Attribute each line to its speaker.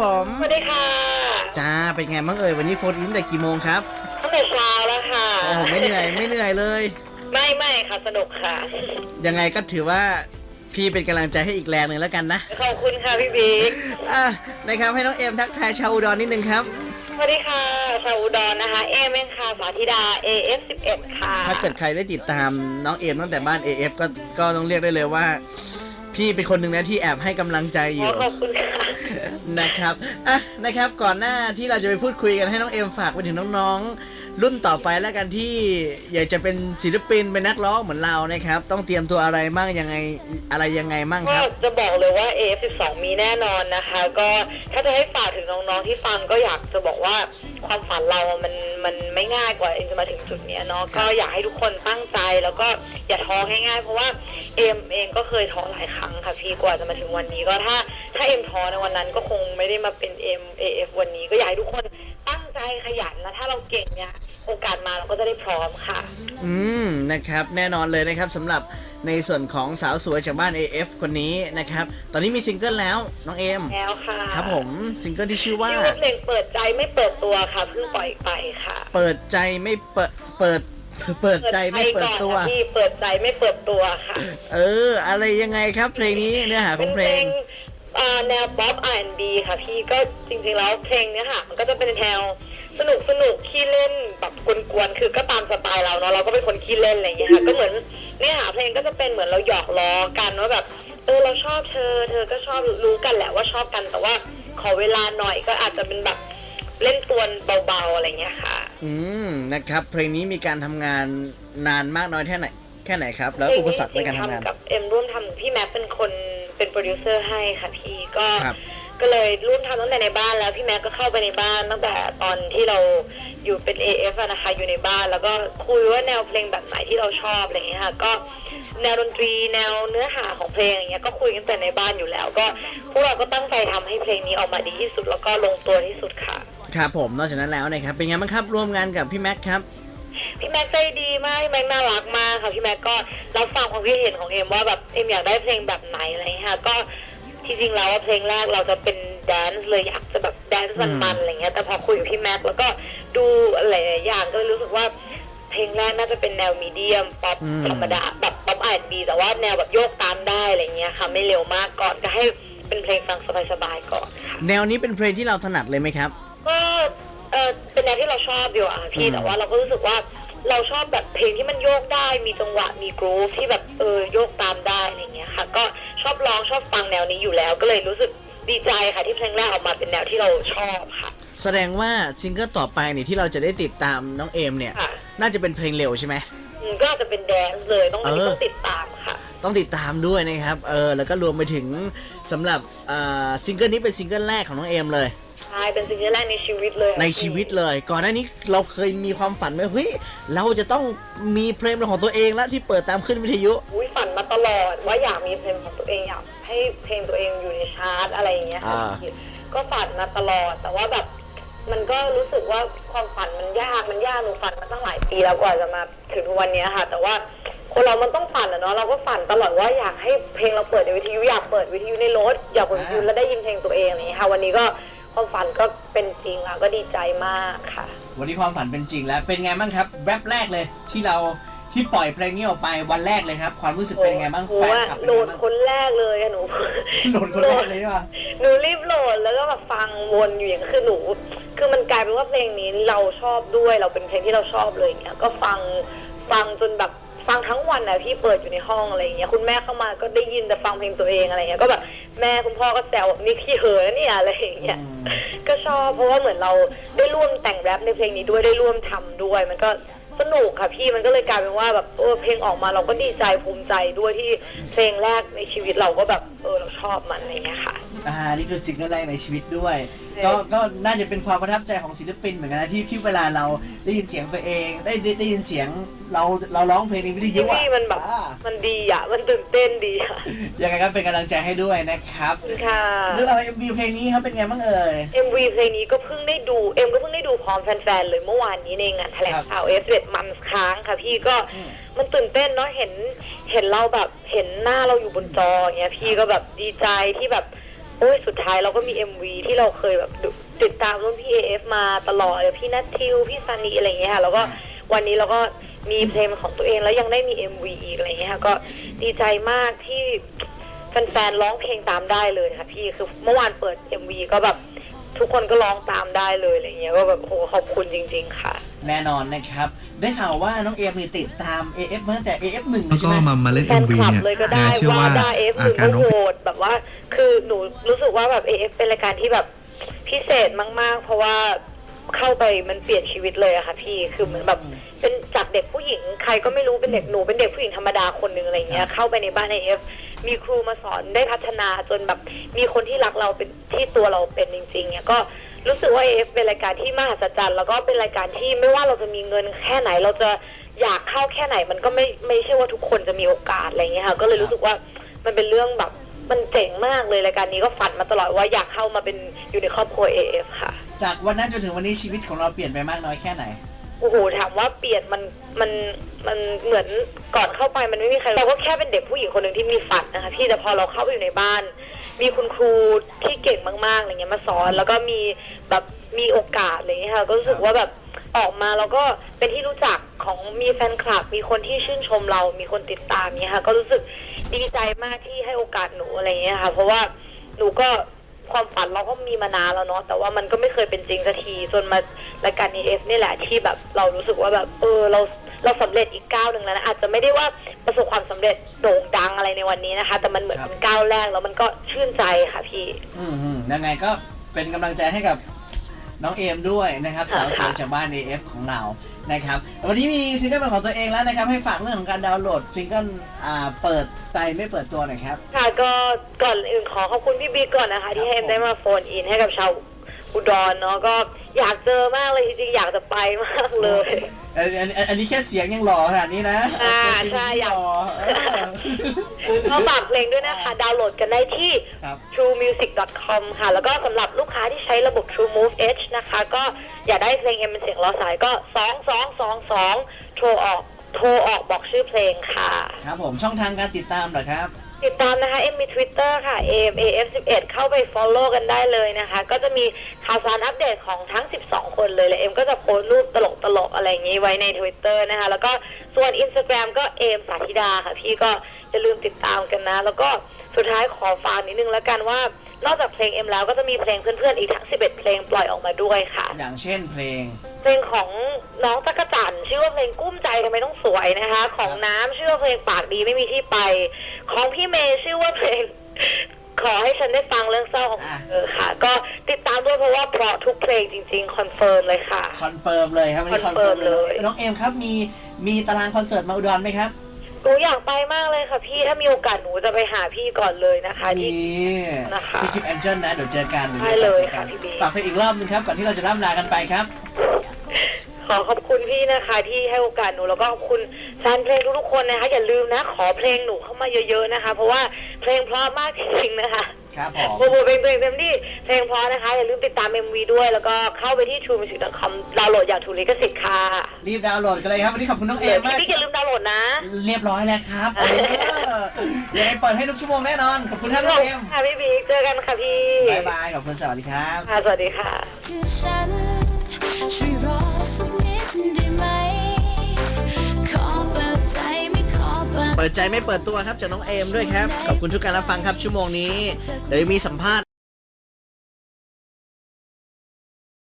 Speaker 1: ผม
Speaker 2: สวัสดีค่ะ
Speaker 1: จ้าเป็นไงบ้างเอ่ยวันนี้โฟนอินแต่กี่โมงครับ
Speaker 2: ตั้งแต่เช้าแล้วค่ะ
Speaker 1: โอ้โหไม่เหนื่อยไม่เหนื่อยเลย
Speaker 2: ไม่ไม่ค่ะสนุกค่ะ
Speaker 1: ยังไงก็ถือว่าพี่เป็นกำลังใจให้อีกแรงหนึ่งแล้วกันนะ
Speaker 2: ขอบคุณค่ะพี่บิ๊ก
Speaker 1: อะนะครับให้น้องเอ็มทักทายชาวอุดรนิดนึงครับ
Speaker 2: สวัสดีค่ะชาวอุดรนะคะเอเมนค่ะสาธิดา AF11 ค่ะ
Speaker 1: ถ้าเกิดใครได้ติดตามน้องเอ็มตั้งแต่บ้าน AF ก็ก็ต้องเรียกได้เลยว่า พี่เป็นคนหนึ่งนะที่แอบให้กำลังใจอ
Speaker 2: ขอยู่ขอบคุณค่ะ
Speaker 1: นะครับอะนะครับก่อนหน้าที่เราจะไปพูดคุยกันให้น้องเอ็มฝากไปถึงน้องๆ รุ่นต่อไปแล้วกันที่อยากจะเป็นศิลปินเป็นนักร้องเหมือนเรานะครับ ต้องเตรียมตัวอะไรมั่งยังไงอะไรยังไงมั่งค
Speaker 2: ก็
Speaker 1: รับ
Speaker 2: จะบอกเลยว่า AF12 มีแน่นอนนะคะ ก็ถ้าจะให้ฝากถึงน้องๆที่ฟังก็อยากจะบอกว่าความฝันเราอะมันมันไม่ง่ายกว่าเอ็มจะมาถึงจุดเนี้ยเนาะก็อยากให้ทุกคนตั้งใจแล้วก็อย่าท้อง่ายๆ เพราะว่าเอ็มเองก็เคยท้อหลายครั้งค่ะพี่กว่าจะมาถึงวันนี้ ก็ถ้าถ้าเอ็มท้อในวันนั้นก็คงไม่ได้มาเป็น M AF วันนี้ก็อยากให้ทุกคนตั้งใจขยันแล้วถ้าเราเก่งเนี่ย โอกาสมาเราก็จะได้พร้อมค่ะ
Speaker 1: อืมนะครับแน่นอนเลยนะครับสำหรับในส่วนของสาวสวยจากบ้าน AF คนนี้นะครับ ตอนนี้มีซิงเกิลแล้วน้องเอ็ม
Speaker 2: แล้วค่ะ
Speaker 1: ครับผมซิงเกิลที่ชื่อว่า
Speaker 2: ชื่อเพลงเปิดใจไม่เปิดตัวค่ะเพิ่งปล่อยไปค่ะ
Speaker 1: เปิดใจไม่เปิดเปิดเปิดใจไม่เปิดตัว
Speaker 2: ก่อนค่ะพี่เปิดใจไม่เปิดตัวค่ะ
Speaker 1: เออ อะไรยังไงครับเพลงนี้เนื้อหาของเพลง
Speaker 2: อ่าแนวป๊อป R&B ค่ะพี่ก็จริงๆแล้วเพลงเนี้ยค่ะ มันก็จะเป็นแนว สนุกสนุกขี้เล่นแบบกวนๆคือก็ตามสไตล์เราเนาะเราก็เป็นคนขี้เล่นอะไรอย่างเงี้ยค่ะก็เหมือนเนื้อหาเพลงก็จะเป็นเหมือนเราหยอกล้อกันว่าแบบเออเราชอบเธอ เธอก็ชอบรู้กันแหละว่าชอบกันแต่ว่าขอเวลาหน่อยก็อาจจะเป็นแบบเล่นตัวนเบาๆอะไรอย่างเงี้ยค่ะ
Speaker 1: อืมนะครับ เพลงนี้มีการทำงานนานมากน้อยแค่ไหนแค่ไหนครับ แล้วอุปสรรคในการทำงาน
Speaker 2: กับเอ็มร่วมทำพี่แม็กเป็นคนเป็นโปรดิวเซอร์ให้ค่ะพี่ก็
Speaker 1: ครับ
Speaker 2: ก็เลยร่วมทำตั้งแต่ในบ้านแล้วพี่แม็กก็เข้าไปในบ้านตั้งแต่ตอนที่เราอยู่เป็น AF อะนะคะอยู่ในบ้าน แล้วก็คุยว่าแนวเพลงแบบไหนที่เราชอบอะไรอย่างเงี้ยค่ะก็แนวดนตรีแนวเนื้อหาของเพลงอย่างเงี้ยก็คุยกันแต่ในบ้านอยู่แล้ว ก็พวกเราก็ตั้งใจทำให้เพลงนี้ออกมาดีที่สุด แล้วก็ลงตัวที่สุดค่ะ
Speaker 1: ครับผมนอกจากนั้นแล้วนะครับเป็นไงบ้างครับร่วมงานกับพี่แม็กครับ
Speaker 2: พี่แม็กใจดีมากพี่แม็กน่ารักมากค่ะพี่แม็กก็รับฟังความคิดเห็นของเอ็มว่าแบบเอ็มอยากได้เพลงแบบไหนอะไรอย่างเงี้ยค่ะก็ ที่จริงแล้วว่าเพลงแรกเราจะเป็นแดนซ์เลยอยากจะแบบแดนซ์มันๆอะไรเงี้ยแต่พอคุยกับพี่แม็กแล้วก็ดูหลายๆอย่างก็เลยรู้สึกว่าเพลงแรกน่าจะเป็นแนวมีเดียมป๊อป
Speaker 1: อืม
Speaker 2: ธรรมดาแบบป๊อปอาร์บีแต่ว่าแนวแบบโยกตามได้อะไรเงี้ยค่ะไม่เร็วมากก่อนก็ให้เป็นเพลงฟังสบายๆก่อนค่ะ
Speaker 1: แนวนี้เป็นเพลงที่เราถนัดเลยไหมครับ
Speaker 2: ก็ เออเป็นแนวที่เราชอบอยู่อะพี่
Speaker 1: อืม
Speaker 2: แต่ว่าเราก็รู้สึกว่าเราชอบแบบเพลงที่มันโยกได้มีจังหวะมีกรูฟที่แบบเออโยกตามได้อะไรเงี้ยค่ะ ก็ชอบร้องชอบฟังแนวนี้อยู่แล้ว ก็เลยรู้สึกดีใจค่ะที่เพลงแรกออกมาเป็นแนวที่เราชอบค่ะ
Speaker 1: แสดงว่าซิงเกิลต่อไปเนี่ยที่เราจะได้ติดตามน้องเอมเนี่ย
Speaker 2: ค่ะ
Speaker 1: น่าจะเป็นเพลงเร็วใช่ไหม
Speaker 2: อืมก็อาจจะเป็นแดนซ์เลยต้อง
Speaker 1: เออ
Speaker 2: ต้องติดตามค่ะ
Speaker 1: ต้องติดตามด้วยนะครับ เออ แล้วก็รวมไปถึงสำหรับอ่าซิงเกิลนี้เป็นซิงเกิลแรกของน้องเอมเลย
Speaker 2: ใช่เป็นซิงเกิลแรกในชีวิตเลย
Speaker 1: ในชีวิตเลย ก่อนหน้านี้เราเคยมีความฝันไหมเฮ้ยเราจะต้องมีเพลงเป็นของตัวเองแล้วที่เปิดตามขึ้นวิทยุ
Speaker 2: อุ้ยฝันมาตลอดว่าอยากมีเพลงของตัวเองอยากให้เพลงตัวเองอยู่ในชาร์ตอะไรอย่างเงี้ยค่ะ
Speaker 1: อ่า
Speaker 2: ก็ฝันมาตลอดแต่ว่าแบบมันก็รู้สึกว่าความฝันมันยากมันยากหนูฝันมาตั้งหลายปีแล้วกว่าจะมาถึงทุกวันเนี้ยค่ะ แต่ว่าคนเรามันต้องฝันอะเนาะเราก็ฝันตลอดว่าอยากให้เพลงเราเปิดในวิทยุอยากเปิดวิทยุในรถอยากเปิดวิทยุแล้วได้ยินเพลงตัวเองอะไรอย่างเงี้ยค่ะ วันนี้ก็ ความฝันก็เป็นจริงแล้วก็ดีใจมากค่ะ
Speaker 1: วันนี้ความฝันเป็นจริงแล้ว เป็นไงบ้างครับแรปแรกเลย ที่เราที่ปล่อยเพลงนี้ออกไปวันแรกเลยครับ ความรู้สึกเป็นยังไงบ้าง
Speaker 2: หนู
Speaker 1: แฟน
Speaker 2: อะ
Speaker 1: คลับเป็น
Speaker 2: โหล
Speaker 1: ไง
Speaker 2: ด
Speaker 1: บ้าง
Speaker 2: คนแรกเลยอะหนู
Speaker 1: โหลดคนแรกเลยป่ะ
Speaker 2: หนูรีบโหลดแล้วก็แบบฟังวนอยู่อย่างคือหนู คือมันกลายเป็นว่าเพลงนี้เราชอบด้วยเราเป็นเพลงที่เราชอบเลยอย่างเงี้ยก็ฟังฟังจนแบบฟังทั้งวันนะพี่เปิดอยู่ในห้องอะไรอย่างเงี้ยคุณแม่เข้ามาก็ได้ยินแต่ฟังเพลงตัวเองอะไรเงี้ยก็แบบ แม่คุณพ่อก็แซวว่านี่ขี้เหอะนะเนี่ยอะไรอย่างเงี้ย
Speaker 1: อืม
Speaker 2: ก็ชอบเพราะว่าเหมือนเราได้ร่วมแต่งแรปในเพลงนี้ด้วยได้ร่วมทำด้วย มันก็สนุกค่ะพี่มันก็เลยกลายเป็นว่าแบบเออเพลงออกมาเราก็ดีใจภูมิใจด้วยที่เพลงแรกในชีวิตเราก็แบบเออเราชอบมันอะไรเงี้ยค่ะ
Speaker 1: อ่านี่คือซิงเกิลแรกในชีวิตด้วย
Speaker 2: ใช่
Speaker 1: ก็ก็น่าจะเป็นความประทับใจของศิลปินเหมือนกันนะที่ที่เวลาเราได้ยินเสียงตัวเองได้ได้ได้ยินเสียงเราเราร้องเพลงในวิทยุอะ
Speaker 2: ที่มันแบบ
Speaker 1: อ่า
Speaker 2: มันดีอะ มันตื่นเต้นดีอะ
Speaker 1: ยังไงก็เป็นกำลังใจให้ด้วยนะครับ
Speaker 2: ขอบคุณค่ะ
Speaker 1: เรื่องราวเอ็มวีเพลงนี้ครับเป็นไงบ้างเอ่ย
Speaker 2: MV เพลงนี้ก็เพิ่งได้ดูเอ็มก็เพิ่งได้ดูพร้อมแฟนๆเลยเมื่อวานนี้ในงานแถลงข่าวเอฟเวมันค้างค่ะพี่ก็
Speaker 1: อืม
Speaker 2: มันตื่นเต้นเนาะเห็นเห็นเราแบบเห็นหน้าเราอยู่บนจออย่างเงี้ยพี่ก็แบบดีใจที่แบบ โอ้ยสุดท้ายเราก็มี MV ที่เราเคยแบบดูติดตามรุ่นพี่ AF มาตลอดเลยพี่นัททิว พี่ซันนี่อะไรอย่างเงี้ยค่ะ แล้วก็วันนี้เราก็มีเพลงเป็นของตัวเองแล้วยังได้มี MV อีกอะไรอย่างเงี้ยค่ะก็ดีใจมากที่แฟนๆร้องเพลงตามได้เลยค่ะพี่คือเมื่อวานเปิด MV ก็แบบทุกคนก็ร้องตามได้เลยอะไรเงี้ยก็แบบโหขอบคุณจริง ๆ ค่ะ
Speaker 1: แน่นอนนะครับ ได้ข่าวว่าน้องเอมนี่ติดตาม AF มาตั้งแต่ AF หนึ่ง
Speaker 3: แล้ว
Speaker 1: ใช่
Speaker 3: ก็
Speaker 1: ไหม
Speaker 3: มามาเล่น
Speaker 2: แฟน
Speaker 3: MV
Speaker 2: คลับ
Speaker 3: เนี่ย
Speaker 2: เลยก็ได้
Speaker 3: นะเชื่อ
Speaker 2: ว่า
Speaker 3: ว่า
Speaker 2: ได้เอฟห
Speaker 3: อา
Speaker 2: รือ
Speaker 3: การ
Speaker 2: ก็
Speaker 3: น้อง
Speaker 2: โหวตแบบว่า คือหนูรู้สึกว่าแบบเอฟเป็นรายการที่แบบพิเศษมาก ๆ เพราะว่าเข้าไปมันเปลี่ยนชีวิตเลยอะค่ะพี่คือเหมือนแบบเป็นจากเด็กผู้หญิงใครก็ไม่รู้เป็นเด็กหนูเป็นเด็กผู้หญิงธรรมดาคนหนึ่งอะไรเงี้ยเข้าไปในบ้านเอฟมีครูมาสอนได้พัฒนาจนแบบมีคนที่รักเราเป็นที่ตัวเราเป็นจริงๆเนี่ยก็ รู้สึกว่าเอฟเป็นรายการที่มหัศจรรย์แล้วก็เป็นรายการที่ไม่ว่าเราจะมีเงินแค่ไหน เราจะอยากเข้าแค่ไหน มันก็ไม่ไม่ใช่ว่าทุกคนจะมีโอกาสอะไรเงี้ยค่ะ ก็เลยรู้สึกว่ามันเป็นเรื่องแบบมันเจ๋งมากเลยรายการนี้ก็ฝันมาตลอดว่าอยากเข้ามาเป็นอยู่ในครอบครัวเอฟค่ะ
Speaker 1: จากวันนั้นจนถึงวันนี้ชีวิตของเราเปลี่ยนไปมากน้อยแค่ไหน
Speaker 2: โอ้โหถามว่าเปลี่ยนมันมันมันเหมือนก่อนเข้าไปมันไม่มีใครเราก็แค่เป็นเด็กผู้หญิงคนหนึ่งที่มีฝันนะคะพี่แต่พอเราเข้าไปอยู่ในบ้าน มีคุณครูที่เก่งมากๆอะไรเงี้ยมาสอน แล้วก็มีแบบมีโอกาสอะไรเงี้ยค่ะก็รู้สึกว่าแบบออกมาแล้วก็เป็นที่รู้จักของมีแฟนคลับ มีคนที่ชื่นชมเรา มีคนติดตามเนี้ยค่ะ ก็รู้สึกดีใจมากที่ให้โอกาสหนูอะไรเงี้ยค่ะ เพราะว่าหนูก็ ความฝันเราก็มีมานานแล้วเนาะแต่ว่ามันก็ไม่เคยเป็นจริงสักทีจนมารายการ EF นี่แหละที่แบบเรารู้สึกว่าแบบเออเราเราสำเร็จอีกก้าวหนึ่งแล้วนะอาจจะไม่ได้ว่าประสบความสำเร็จโด่งดังอะไรในวันนี้นะคะ แต่มันเหมือน
Speaker 1: ครับ
Speaker 2: เป็นก้าวแรกแล้วมันก็ชื่นใจค่ะพี่
Speaker 1: อืมอืมยังไงก็เป็นกำลังใจให้กับ น้องเอมด้วยนะครับ
Speaker 2: ค่ะ
Speaker 1: สาวสวยจากบ้าน AF ของเรานะครับวันนี้มีซิงเกิลเป็นของตัวเองแล้วนะครับ ให้ฝากเรื่องของการดาวน์โหลดซิงเกิลอ่าเปิดใจไม่เปิดตัวหน่อยครับ
Speaker 2: ค่ะก็ก่อนอื่นขอขอบคุณพี่บิ๊กก่อนนะคะ ที่ให้เอ็มได้มาโฟนอินให้กับชาว อุดรเนาะก็อยากเจอมากเลยจริงๆอยากจะไปมากเลย
Speaker 1: อันอันอันอันนี้แค่เสียงยังหล่อขนาดนี้นะ
Speaker 2: อ่า
Speaker 1: ตัวจริง
Speaker 2: ใช่อยาก
Speaker 1: หล่อเออ
Speaker 2: ก็ฝากเพลงด้วยนะคะ ดาวน์โหลดกันได้ที่
Speaker 1: ครับ
Speaker 2: truemusic.com ค่ะ แล้วก็สำหรับลูกค้าที่ใช้ระบบ True Move H นะคะ ก็อยากได้เพลงเอ็มเป็นเสียงรอสายก็ 2222 โทรออก โทรออกบอกชื่อเพลงค่ะ
Speaker 1: ครับผมช่องทางการติดตามเหรอครับ
Speaker 2: ติดตามนะคะเอ็มมี Twitter ค่ะ AMAF11 เข้าไป Follow กันได้เลยนะคะ ก็จะมีข่าวสารอัปเดตของทั้ง 12 คนเลยและเอ็มก็จะโพสต์รูปตลกๆ อะไรอย่างนี้ไว้ใน Twitter นะคะ แล้วก็ส่วน Instagram ก็เอมสาธิดาค่ะ พี่ก็อย่าลืมติดตามกันนะ แล้วก็สุดท้ายขอฝากนิดนึงแล้วกันว่านอกจากเพลงเอ็มแล้วก็จะมีเพลงเพื่อนๆอีกทั้ง 11 เพลงปล่อยออกมาด้วยค่ะ
Speaker 1: อย่างเช่นเพลง
Speaker 2: เพลงของน้องจักรจันทร์ชื่อว่าเพลงกุ้มใจทำไมต้องสวยนะคะ ของน้ำชื่อว่าเพลงปากดีไม่มีที่ไป ของพี่เมย์ชื่อว่าเพลง ขอให้ฉันได้ฟังเรื่องเศร้าของ
Speaker 1: อะ
Speaker 2: เธอค่ะ ก็ติดตามด้วยเพราะว่าเพราะทุกเพลงจริงๆคอนเฟิร์มเลยค่ะ
Speaker 1: คอนเฟิร์มเลยครับวันนี้คอนเฟิร์ม
Speaker 2: คอนเฟิร์ม
Speaker 1: เล
Speaker 2: เลยย
Speaker 1: น้องเอมครับมีมีตารางคอนเสิร์ตมาอุดรไหมครับ
Speaker 2: หนูอยากไปมากเลยค่ะพี่ถ้ามีโอกาสหนูจะไปหาพี่ก่อนเลยนะคะที่
Speaker 1: มี
Speaker 2: นะคะ
Speaker 1: ที่จิปแองเจิลนะเดี๋ยวเจอกันดี๋ว
Speaker 2: ได้เลย
Speaker 1: จอกัน
Speaker 2: ค่ะพี่บิ๊ก
Speaker 1: ฝากเพลงอีกรอบนึงครับก่อนที่เราจะล่ำลากันไปครับ
Speaker 2: ขอขอบคุณพี่นะคะ ที่ให้โอกาสหนูแล้วก็ขอบคุณแฟนเพลงทุกๆคนนะคะ อย่าลืมนะ ขอเพลงหนูเข้ามาเยอะๆนะคะ เพราะว่าเพลงเพราะมากจริงๆนะคะ
Speaker 1: ครับผม
Speaker 2: โปรโมทเพลงตัวเองเต็มที่เพลงเพราะนะคะ อย่าลืมติดตาม MV ด้วย แล้วก็เข้าไปที่ True Music com ดาวน์โหลดอย่างถูกลิขสิทธิ์ค่ะ
Speaker 1: รีบดาวน์โหลดกันเลยครับวันนี้ขอบคุณน้องเอ
Speaker 2: เดี๋ยว
Speaker 1: ม
Speaker 2: พี่
Speaker 1: มาก
Speaker 2: พี่อย่าลืมดาวน์โหลดนะ
Speaker 1: เรียบร้อยแล้วครับเออยังไงเปิดให้ทุกชั่วโมงแน่นอนขอบคุณครับน้องเอม
Speaker 2: ค่ะพี่บิ๊กเจอกันค่ะพี่
Speaker 1: บายบายขอบคุณสวัสดีครับ
Speaker 2: ค่ะสวัสดีค่ะ
Speaker 4: คือฉัน ช่วยรอสักนิดได้ไหม ขอเปิดใจไม่ขอเปิด
Speaker 1: เปิดใจไม่เปิดตัวครับจากน้องเอมด้วยครับ ขอบคุณทุกการรับฟังครับชั่วโมงนี้ เดี๋ยวมีสัมภาษณ์